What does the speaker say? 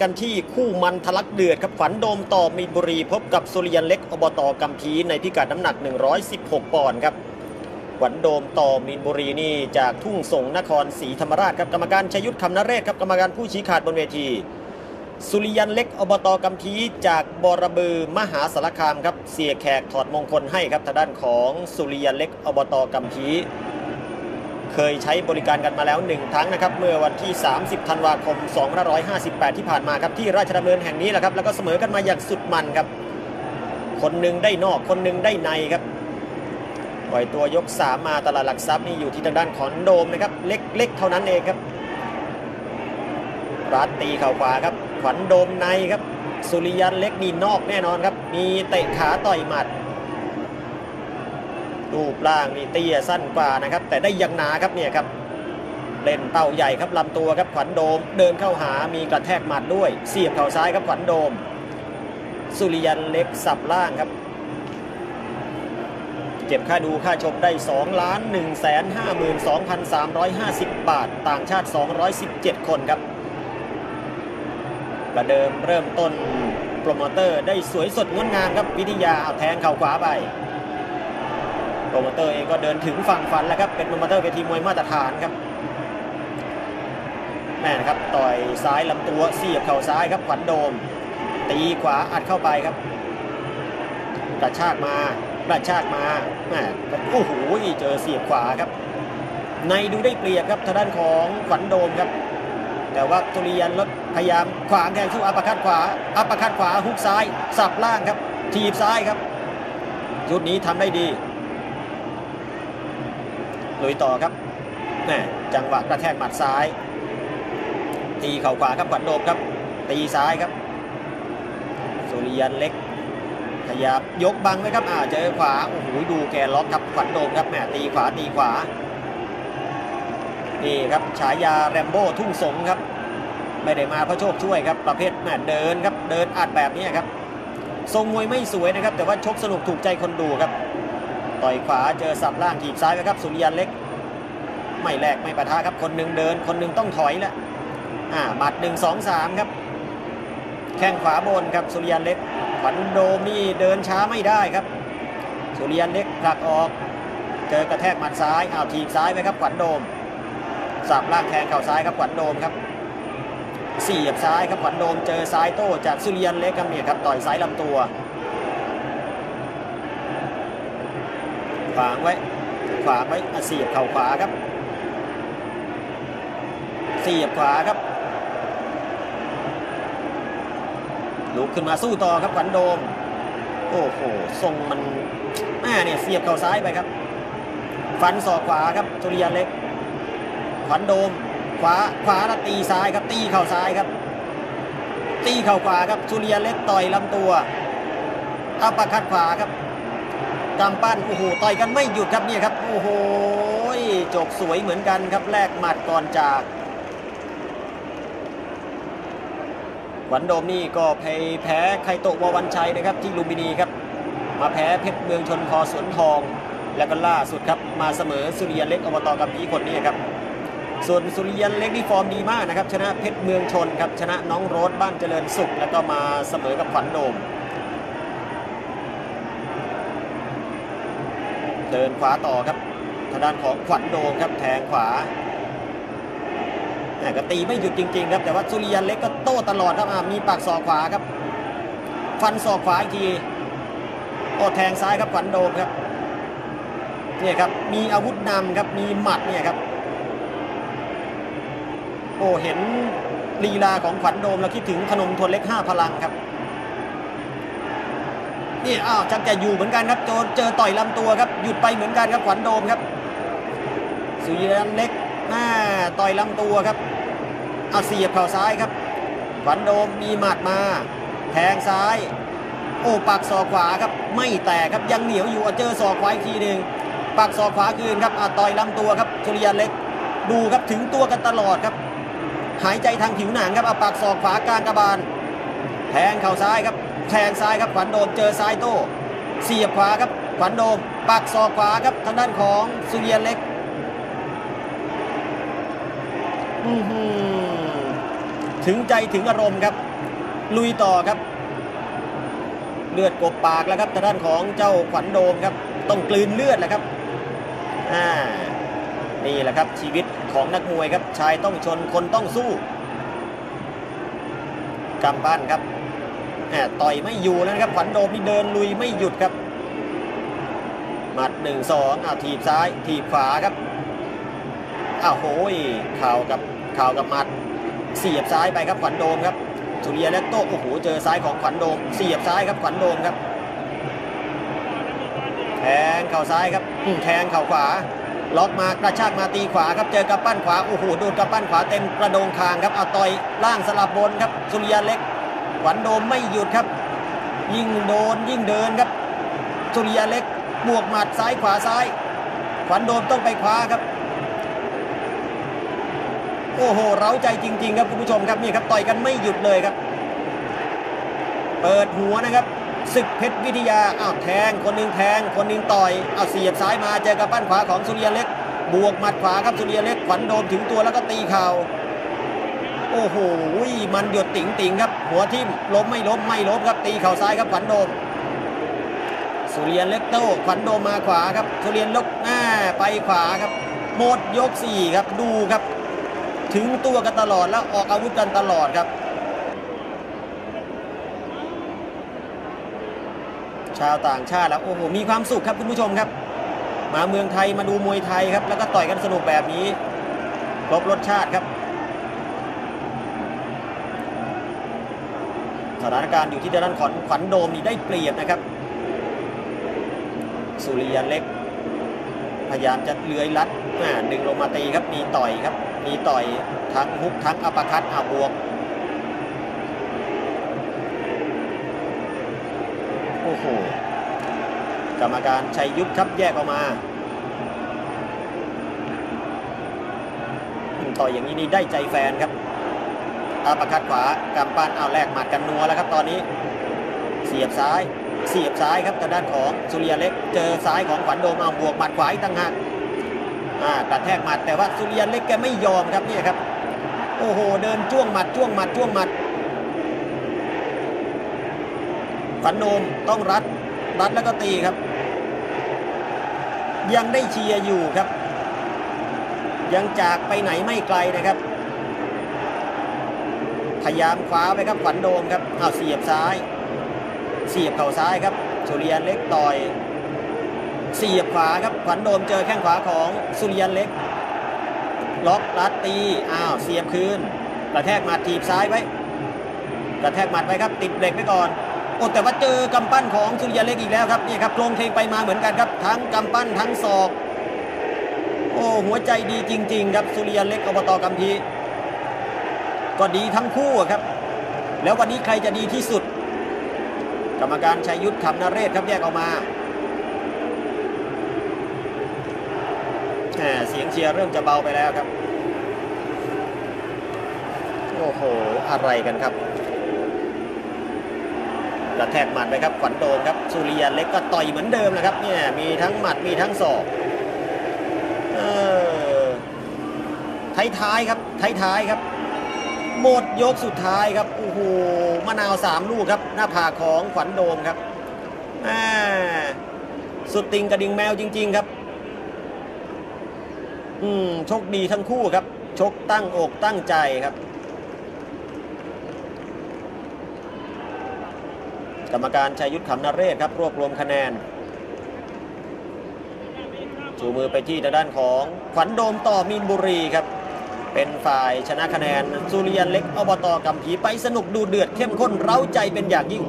กันที่คู่มันทะลักเดือดครับขวัญโดมต่อมีนบุรีพบกับสุริยันเล็กอบตกัมพีในพิกัดน้ำหนัก 116 ปอนด์ครับขวัญโดมต่อมีนบุรีนี่จากทุ่งสงนครศรีธรรมราชครับกรรมการชยุทธคำนเรศครับกรรมการผู้ชี้ขาดบนเวที สุริยันเล็กอบตกัมพีจากบรบือมหาสารคามครับเสียแขกถอดมงคลให้ครับทางด้านของสุริยันเล็กอบตกัมพี เคยใช้บริการกันมาแล้วหนึ่งครั้งนะครับ เมื่อวันที่ 30 ธันวาคม 2558 ที่ผ่านมาครับ ที่ราชดำเนินแห่งนี้แหละครับ แล้วก็เสมอกันมาอย่างสุดมันครับ คนหนึ่งได้นอกคนหนึ่งได้ในครับปล่อยตัวยก 3 มาตลาดหลักทรัพย์นี่อยู่ที่ทางด้านขอนโดมนะครับ เล็กๆเท่านั้นเองครับรัดตีเข่าขวาครับ ขวัญโดมในครับ สุริยันเล็กนี่นอกแน่นอนครับ มีเตะขาต่อยหมัด รูปร่างนี่เตี้ยสั้นกว่านะครับ แต่ได้ยังหนาครับเนี่ยครับเล่นเป้าใหญ่ครับลำตัวครับขวัญโดม เดินเข้าหามีกระแทกหมัดด้วย เสียบเข่าซ้ายครับขวัญโดม สุริยันเล็กสับล่างครับ เก็บค่าดูค่าชมได้ 2 ล้าน1 5 2 3 5 0 บาท ต่างชาติ 217 คนครับ ประเดิมเริ่มต้นโปรโมเตอร์ได้สวยสดงดงามครับวิทยาเอาแทงเข่าขวาไป โปรโมเตอร์เองก็เดินถึงฝั่งฝันแล้วครับ เป็นโปรโมเตอร์เวทีมวยมาตรฐานครับแม่นะครับต่อยซ้ายลำตัวเสียบเข่าซ้ายครับขวัญโดม ตีขวาอัดเข้าไปครับกระชากมากระชากมาแม่โอ้โหเจอเสียบขวาครับ ในดูได้เปรียบครับทางด้านของขวัญโดมครับ แต่ว่าตุริยันลดพยายามขวางแทงสู้อัปคัดขวาอัปคัดขวาฮุกซ้าย สับล่างครับ ทีบซ้ายครับชุดนี้ทำได้ดี ลุยต่อครับแม่จังหวะกระแทกหมัดซ้าย ตีเข่าขวาครับขวัญโดมครับ ตีซ้ายครับสุริยันเล็กขยับยกบังไว้ครับอ่าเจอขวาโอ้โหดูแกล็อกครับขวัญโดมครับแหมตีขวาตีขวานี่ครับฉายาแรมโบ้ทุ่งสงครับ ไม่ได้มาเพราะโชคช่วยครับประเภทแหมเดินครับเดินอัดแบบนี้ครับทรงมวยไม่สวยนะครับ แต่ว่าชกสนุกถูกใจคนดูครับ ต่อยขวาเจอสับล่างถีบซ้ายไปครับสุริยันเล็ก ไม่แลกไม่ปะทะครับคนหนึ่งเดิน คนหนึ่งต้องถอยแล้วอ่าหมัดหนึ่งสองสามครับ แข้งขวาบนครับสุริยันเล็กขวัญโดมนี่เดินช้าไม่ได้ครับ สุริยันเล็กผลักออก เจอกระแทกหมัดซ้ายอ้าวถีบซ้ายไปครับขวัญโดมสับล่างแทงเข่าซ้ายครับขวัญโดมครับเสียบซ้ายครับขวัญโดมเจอซ้ายโต้จากสุริยันเล็กครับเนี่ยครับต่อยซ้ายลำตัว ขวางไว้ ขวางไว้เสียบเข่าขวาครับ เสียบขวาครับลุกขึ้นมาสู้ต่อครับขวัญโดม โอ้โหทรงมันแม่เนี่ยเสียบเข่าซ้ายไปครับ ฟันศอกขวาครับสุริยันเล็ก ขวัญโดม ขวาขวาแล้วตีซ้ายครับ ตีเข่าซ้ายครับ ตีเข่าขวาครับสุริยันเล็กต่อยลำตัวอัปปร์คัดขวาครับ กำปั้น โอ้โห ต่อยกันไม่หยุดครับเนี่ยครับ โอ้โห จบสวยเหมือนกันครับ แลกหมัดก่อนจากขวัญโดมนี่ก็แพ้แพ้ไคโตะววันชัยนะครับ ที่ลุมพินีครับ มาแพ้เพชรเมืองชนพอสวนทอง แล้วก็ล่าสุดครับ มาเสมอสุริยันเล็กอบตกับพีคนนี้ครับส่วนสุริยันเล็กนี่ฟอร์มดีมากนะครับ ชนะเพชรเมืองชนครับ ชนะน้องโรสบ้านเจริญสุข แล้วก็มาเสมอกับขวัญโดม เดินขวาต่อครับทางด้านของขวัญโดมครับแทงขวาแหม่ก็ตีไม่หยุดจริง ๆ ครับแต่ว่าสุริยันเล็กก็โต้ตลอดครับมีปากศอกขวาครับ ฟันศอกขวาอีกทีโอ้แทงซ้ายครับขวัญโดมครับเนี่ยครับมีอาวุธนำครับมีหมัดเนี่ยครับโอ้เห็นลีลาของขวัญโดมแล้วคิดถึงพนมทวนเล็กห้าพลังครับ นี่อ้าวชักจะอยู่เหมือนกันครับโจเจอต่อยลำตัวครับหยุดไปเหมือนกันครับขวัญโดมครับสุริยันเล็กหน้าต่อยลำตัวครับเอาเสียบเข่าซ้ายครับขวัญโดมมีหมัดมา แทงซ้าย โอ้ปักศอกขวาครับไม่แตกครับยังเหนียวอยู่เอาเจอศอกขวาอีกทีหนึ่งปักศอกขวาคืนครับอะต่อยลำตัวครับสุริยันเล็ก ดูครับถึงตัวกันตลอดครับ หายใจทางผิวหนังครับเอาปากศอกขวากลางกระบาล แทงเข่าซ้ายครับ แทงซ้ายครับขวัญโดมเจอซ้ายโต้เสียบขวาครับขวัญโดมปักศอกขวาครับทางด้านของสุริยันเล็กถึงใจถึงอารมณ์ครับ ลุยต่อครับ เลือดกบปากแล้วครับทางด้านของเจ้าขวัญโดมครับ ต้องกลืนเลือดแหละครับอ่านี่แหละครับชีวิตของนักมวยครับชายต้องชนคนต้องสู้กำปั้นครับ ต่อยไม่อยู่แล้วนะครับขวัญโดมนี่เดินลุยไม่หยุดครับ หมัดหนึ่งสองอ้าวถีบซ้ายถีบขวาครับอ้าวโหยข่าวกับข่าวกับหมัด เสียบซ้ายไปครับขวัญโดมครับสุริยะเล็กโต้โอ้โหเจอซ้ายของขวัญโดม เสียบซ้ายครับขวัญโดมครับแทงเข่าซ้ายครับแทงเข่าขวา ล็อกมากระชากมาตีขวาครับเจอกระปั้นขวาโอ้โหโดนกระปั้นขวาเต็มกระโดงคางครับเอาต่อยล่างสลับบนครับสุริยะเล็ก ขวัญโดมไม่หยุดครับ ยิ่งโดนยิ่งเดินครับสุริยะเล็กบวกหมัดซ้ายขวาซ้าย ขวัญโดมต้องไปคว้าครับโอ้โห เร้าใจจริง ๆ ครับคุณผู้ชมครับนี่ครับต่อยกันไม่หยุดเลยครับ เปิดหัวนะครับศึกเพชรวิทยาอ้าวแทง คนหนึ่งแทง คนหนึ่งต่อยอ้าวเสียบซ้ายมาเจอกับปั้นขวาของสุริยะเล็ก บวกหมัดขวาครับสุริยะเล็กขวัญโดมถึงตัวแล้วก็ตีเข่า โอ้โหมันหยดติ๋งติงครับ หัวทิ่มล้มไม่ล้มไม่ล้มครับตีเข่าซ้ายครับขวัญโดม สุริยันเล็กโต้ขวัญโดมมาขวาครับ สุริยันลกหน้าไปขวาครับหมดยกสี่ครับดูครับ ถึงตัวกันตลอดแล้วออกอาวุธกันตลอดครับ ชาวต่างชาติแล้วโอ้โหมีความสุขครับคุณผู้ชมครับ มาเมืองไทยมาดูมวยไทยครับ แล้วก็ต่อยกันสนุกแบบนี้ครบรสชาติครับ สถานการณ์อยู่ที่ด้านขวัญขวัญโดมนี่ได้เปรียบนะครับ สุริยันเล็ก พยายามจะเลื้อยลัดอ่าดึงลงมาตีครับมีต่อยครับ มีต่อยทั้งฮุกทั้งอัปคัตอาบวกโอ้โหกรรมการชัยยุทธครับแยกออกมาต่อยอย่างนี้นี่ได้ใจแฟนครับ อัปร์คัตขวากำปั้นเอาแลกหมัดกันนัวแล้วครับตอนนี้ เสียบซ้าย เสียบซ้ายครับทางด้านของสุริยเล็ก เจอซ้ายของขวัญโดมเอาบวกหมัดขวาอีกต่างหากอ่ากระแทกหมัดแต่ว่าสุริยเล็กแกไม่ยอมครับเนี่ยครับ โอ้โห เดินจ้วงหมัดจ้วงหมัดจ้วงหมัดขวัญโดมต้องรัดรัดแล้วก็ตีครับ ยังได้เชียร์อยู่ครับ ยังจากไปไหนไม่ไกลนะครับ พยายามคว้าไปครับขวัญโดมครับอ้าวเสียบซ้าย เสียบเข่าซ้ายครับสุริยันเล็กต่อย เสียบขวาครับขวัญโดมเจอแข้งขวาของสุริยันเล็ก ล็อกลัดตีอ้าวเสียบคืนกระแทกหมัดถีบซ้ายไว้กระแทกหมัดไว้ครับติดเบรกไว้ก่อนโอ้แต่ว่าเจอกำปั้นของสุริยันเล็กอีกแล้วครับนี่ครับโครงเพลงไปมาเหมือนกันครับ ทั้งกำปั้นทั้งศอก โอ้หัวใจดีจริง ๆ ครับสุริยันเล็กอบตกัมพี ก็ดีทั้งคู่ครับ แล้ววันนี้ใครจะดีที่สุด กรรมการชัยยุทธคำนเรศครับแยกออกมาเสียงเชียร์เริ่มจะเบาไปแล้วครับ โอ้โห อะไรกันครับ กระแทกหมัดไปครับขวัญโดมครับสุริยันเล็กก็ต่อยเหมือนเดิมแหละครับเนี่ยมีทั้งหมัดมีทั้งศอกเออท้ายครับท้ายๆครับ หมดยกสุดท้ายครับโอ้โหมะนาวสามลูกครับ หน้าผากของขวัญโดมครับสุดติงกระดิ่งแมวจริง ๆครับ อืมโชคดีทั้งคู่ครับ ชกตั้งอกตั้งใจครับ กรรมการชัยยุทธขำนเรศครับ รวบรวมคะแนนชูมือไปที่ทางด้านของขวัญโดมต่อมีนบุรีครับ เป็นฝ่ายชนะคะแนนสุริยันเล็กอบตกัมพีไปสนุกดูเดือดเข้มข้นเร้าใจเป็นอย่างยิ่ง